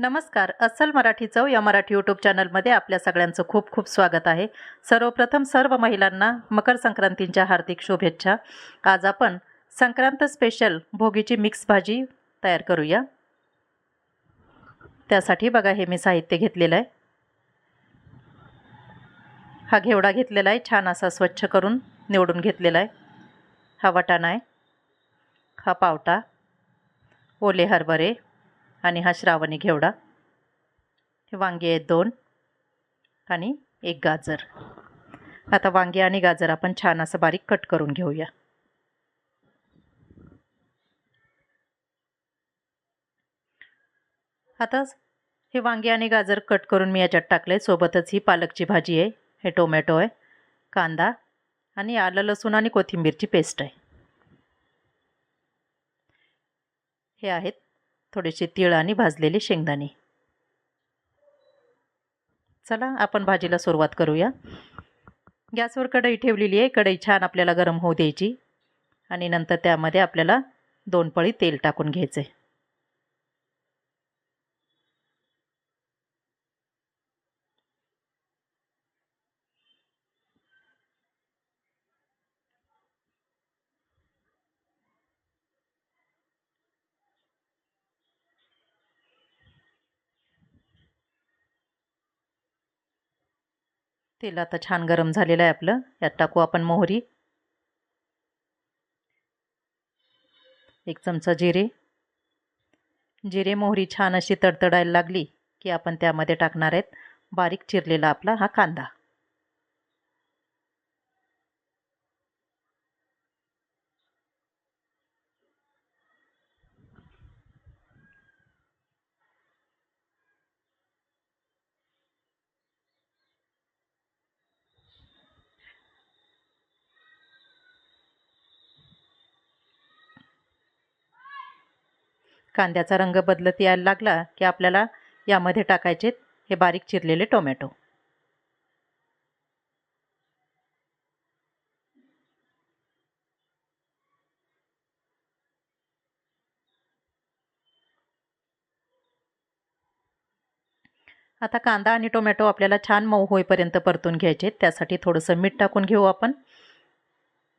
नमस्कार. अस्सल मराठी चव या मराठी यूट्यूब चॅनलमध्ये आपल्या सगळ्यांचं खूप खूप स्वागत आहे. सर्वप्रथम सर्व महिलांना मकर संक्रांतींच्या हार्दिक शुभेच्छा. आज आपण संक्रांत स्पेशल भोगीची मिक्स भाजी तयार करूया. त्यासाठी बघा हे मी साहित्य घेतलेलं आहे. हा घेवडा घेतलेला आहे. छान असा स्वच्छ करून निवडून घेतलेला आहे. हा वटाणा आहे. हा पावटा. ओले हरभरे. आणि हा श्रावणी घेवडा. हे वांगे आहेत दोन आणि एक गाजर. आता वांगे आणि गाजर आपण छान असं बारीक कट करून घेऊया. आता हे वांगे आणि गाजर कट करून मी याच्यात टाकले. सोबतच ही पालकची भाजी आहे. हे टोमॅटो आहे कांदा आणि आलं लसूण आणि कोथिंबीरची पेस्ट आहे. हे आहेत थोडेसे तीळ आणि भाजलेले शेंगदाणे. चला आपण भाजीला सुरुवात करूया. गॅसवर कढई ठेवलेली आहे. कढई छान आपल्याला गरम होऊ द्यायची. आणि नंतर त्यामध्ये आपल्याला दोन पळी तेल टाकून घ्यायचे. तेल आता छान गरम झालेलं आहे आपलं. यात टाकू आपण मोहरी. एक चमचा जिरे. जिरे मोहरी छान अशी तडतडायला लागली की आपण त्यामध्ये टाकणार आहेत. बारीक चिरलेला आपला हा कांदा. कांद्याचा रंग बदलत यायला लागला की आपल्याला यामध्ये टाकायचे हे बारीक चिरलेले टोमॅटो. आता कांदा आणि टोमॅटो आपल्याला छान मऊ होईपर्यंत परतून घ्यायचे. त्यासाठी थोडंसं मीठ टाकून घेऊ आपण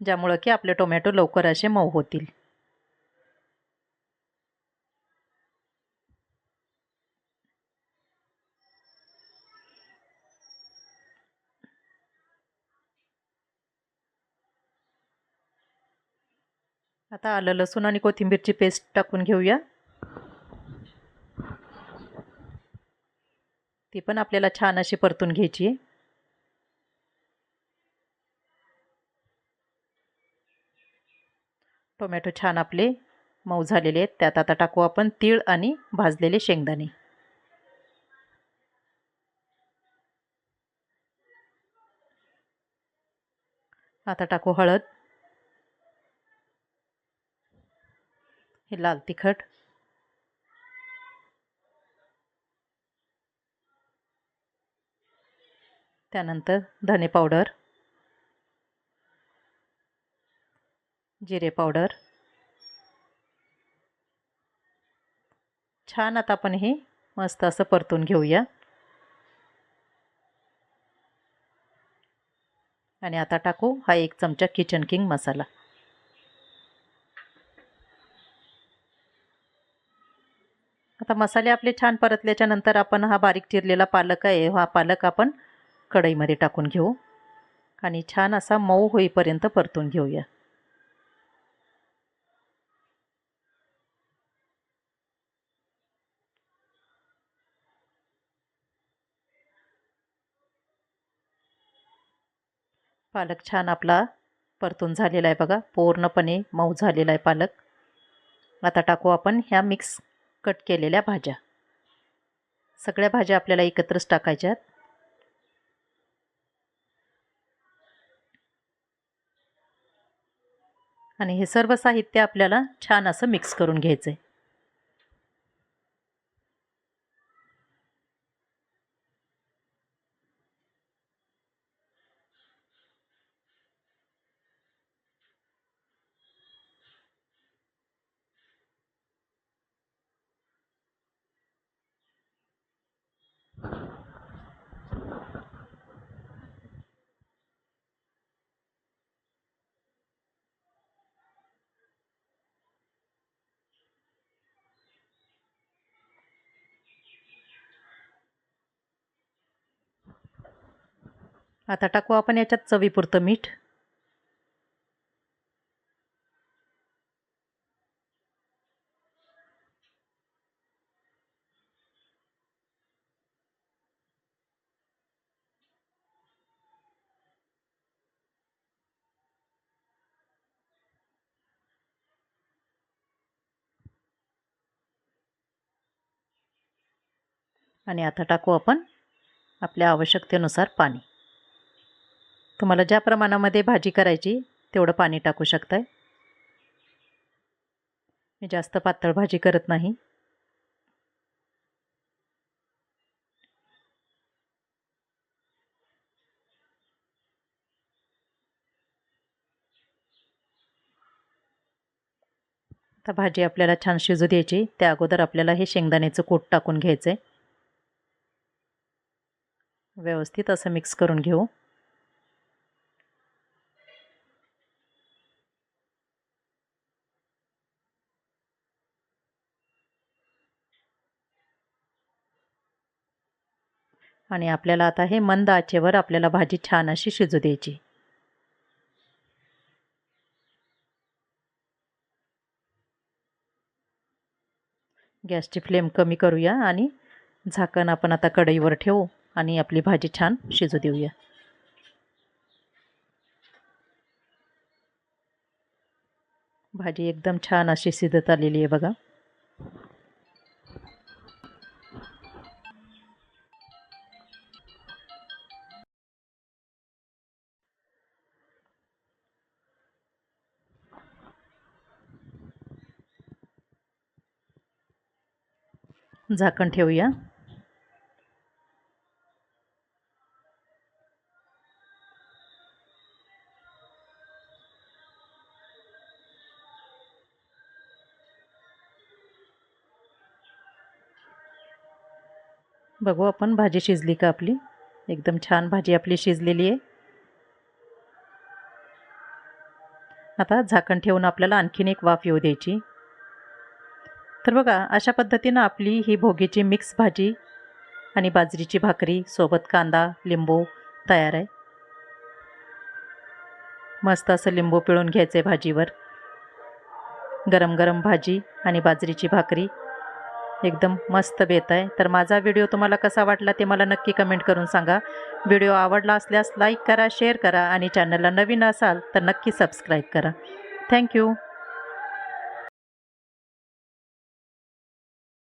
ज्यामुळं की आपले टोमॅटो लवकर असे मऊ होतील. आता आलं लसूण आणि कोथिंबीरची पेस्ट टाकून घेऊया. ती पण आपल्याला छान अशी परतून घ्यायची आहे. टोमॅटो छान आपले मऊ झालेले आहेत. त्यात आता टाकू आपण तीळ आणि भाजलेले शेंगदाणे. आता टाकू हळद. हे लाल तिखट. त्यानंतर धने पावडर. जिरे पावडर. छान आता आपण हे मस्त असं परतून घेऊया. आणि आता टाकू हा एक चमचा किचन किंग मसाला. आता मसाले आपले छान परतल्याच्या नंतर आपण हा बारीक चिरलेला पालक आहे हा पालक आपण कढईमध्ये टाकून घेऊ. आणि छान असा मऊ होईपर्यंत परतून घेऊया. पालक छान आपला परतून झालेला आहे बघा. पूर्णपणे मऊ झालेला आहे पालक. आता टाकू आपण ह्या मिक्स कट केलेल्या भाज्या. सगळ्या भाज्या आपल्याला एकत्रच टाकायच्यात. आणि हे सर्व साहित्य आपल्याला छान असं मिक्स करून घ्यायचं आहे आता टाकू आपण याच्यात चवीपुरतं मीठ. आणि आता टाकू आपण आपल्या आवश्यकतेनुसार पाणी. तुम्हाला ज्या प्रमाणामध्ये भाजी करायची तेवढं पाणी टाकू शकताय. मी जास्त पातळ भाजी करत नाही. आता भाजी आपल्याला छान शिजू द्यायची. त्या अगोदर आपल्याला हे शेंगदाण्याचं कूट टाकून घ्यायचं आहे व्यवस्थित असं मिक्स करून घेऊ. आणि आपल्याला आता हे मंद आचेवर आपल्याला भाजी छान अशी शिजू द्यायची. गॅसची फ्लेम कमी करूया आणि झाकण आपण आता कढईवर ठेवू आणि आपली भाजी छान शिजू देऊया. भाजी एकदम छान अशी शिजत आलेली आहे बघा. झाकण ठेवूया. बघू आपण भाजी शिजली का आपली? एकदम छान भाजी आपली शिजलेली आहे. आता झाकण ठेवून आपल्याला आणखीन एक वाफ येऊ द्यायची. तर बघा अशा पद्धतीनं आपली ही भोगीची मिक्स भाजी आणि बाजरीची भाकरी सोबत कांदा लिंबू तयार आहे. मस्त असं लिंबू पिळून घ्यायचं आहे भाजीवर. गरम गरम भाजी आणि बाजरीची भाकरी. एकदम मस्त बेत आहे. तर माझा व्हिडिओ तुम्हाला कसा वाटला ते मला नक्की कमेंट करून सांगा. व्हिडिओ आवडला असल्यास लाईक करा शेअर करा आणि चॅनलला नवीन असाल तर नक्की सबस्क्राईब करा. थँक्यू.